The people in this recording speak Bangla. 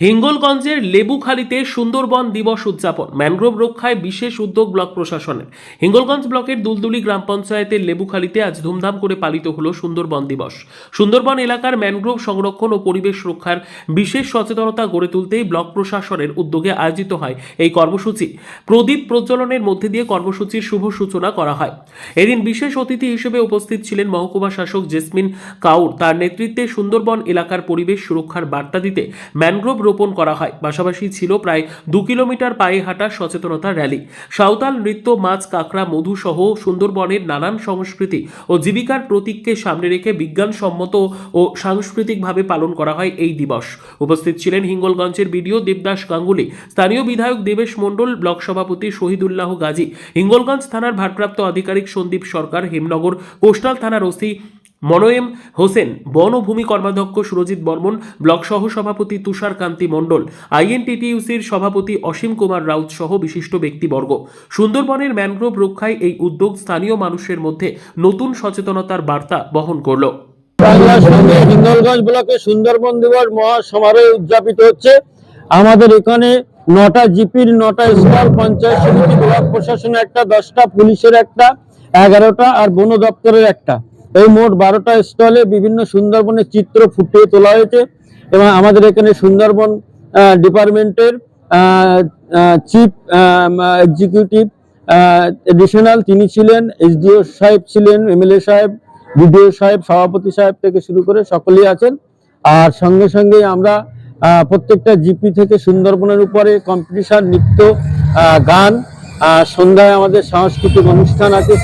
হিঙ্গলগঞ্জের লেবুখালীতে সুন্দরবন দিবস উদযাপন, ম্যানগ্রোভ রক্ষায় বিশেষ উদ্যোগ ব্লক প্রশাসনের। হিঙ্গলগঞ্জ ব্লকের দুলদুলি গ্রাম পঞ্চায়েতের লেবুখালীতে আজ ধুমধাম করে পালিত হলো সুন্দরবন দিবস। সুন্দরবন এলাকার ম্যানগ্রোভ সংরক্ষণ ও পরিবেশ রক্ষার বিশেষ সচেতনতা গড়ে তুলতেই ব্লক প্রশাসনের উদ্যোগে আয়োজিত হয় এই কর্মসূচি। প্রদীপ প্রজ্বলনের মধ্যে দিয়ে কর্মসূচির শুভ সূচনা করা হয়। এদিন বিশেষ অতিথি হিসেবে উপস্থিত ছিলেন মহকুমা শাসক জেসমিন কাউর। তার নেতৃত্বে সুন্দরবন এলাকার পরিবেশ সুরক্ষার বার্তা দিতে ম্যানগ্রোভ রোপণ করা হয়। পাশাপাশি ছিল প্রায় দু কিলোমিটার পায়ে হাঁটা সচেতনতা র্যালি। সাঁওতাল নৃত্য, মাছ, কাঁকড়া, মধু সহ সুন্দরবনের নানান সংস্কৃতি ও জীবিকার প্রতীককে সামনে রেখে বিজ্ঞানসম্মত ও সাংস্কৃতিকভাবে পালন করা হয় এই দিবস। উপস্থিত ছিলেন হিঙ্গলগঞ্জের বিডিও দেবদাস গাঙ্গুলি, স্থানীয় বিধায়ক দেবেশ মণ্ডল, ব্লক সভাপতি শহীদুল্লাহ গাজী, হিঙ্গলগঞ্জ থানার ভারপ্রাপ্ত আধিকারিক সন্দীপ সরকার, হেমনগর কোস্টাল থানার ওসি মনোয়েম হোসেন বন ও ভূমি কর্মাধ্যক্ষ সুরজিৎ বর্মন, ব্লক সহ সভাপতি তুষার কান্তি মণ্ডল আইএনটিটিইউসির সভাপতি অসীম কুমার রাউত সহ বিশিষ্ট ব্যক্তিবর্গ। সুন্দরবনের ম্যানগ্রোভ রক্ষায় এই উদ্যোগ স্থানীয় মানুষের মধ্যে নতুন সচেতনতার বার্তা বহন করল। বাংলার সঙ্গে ব্লকে সুন্দরবন দিবস মহাসমারোহে উদযাপিত হচ্ছে। আমাদের এখানে নটা জিপির নটা স্টল পঞ্চায়েত সমিতি, ব্লক প্রশাসনের একটা, দশটা পুলিশের একটা, এগারোটা আর বন দপ্তরের একটা। এই মোট বারোটা স্টলে বিভিন্ন সুন্দরবনের চিত্র ফুটিয়ে তোলা হয়েছে এবং আমাদের এখানে সুন্দরবন ডিপার্টমেন্টের চিফ এক্সিকিউটিভ এডিশনাল তিনি ছিলেন, এসডিও সাহেব ছিলেন, এমএলএ সাহেব, বিডিও সাহেব, সভাপতি সাহেব থেকে শুরু করে সকলেই আছেন। আর সঙ্গে সঙ্গে আমরা প্রত্যেকটা জিপি থেকে সুন্দরবনের উপরে কম্পিটিশন, নৃত্য গান সন্ধ্যায় আমাদের সাংস্কৃতিক অনুষ্ঠান আছে।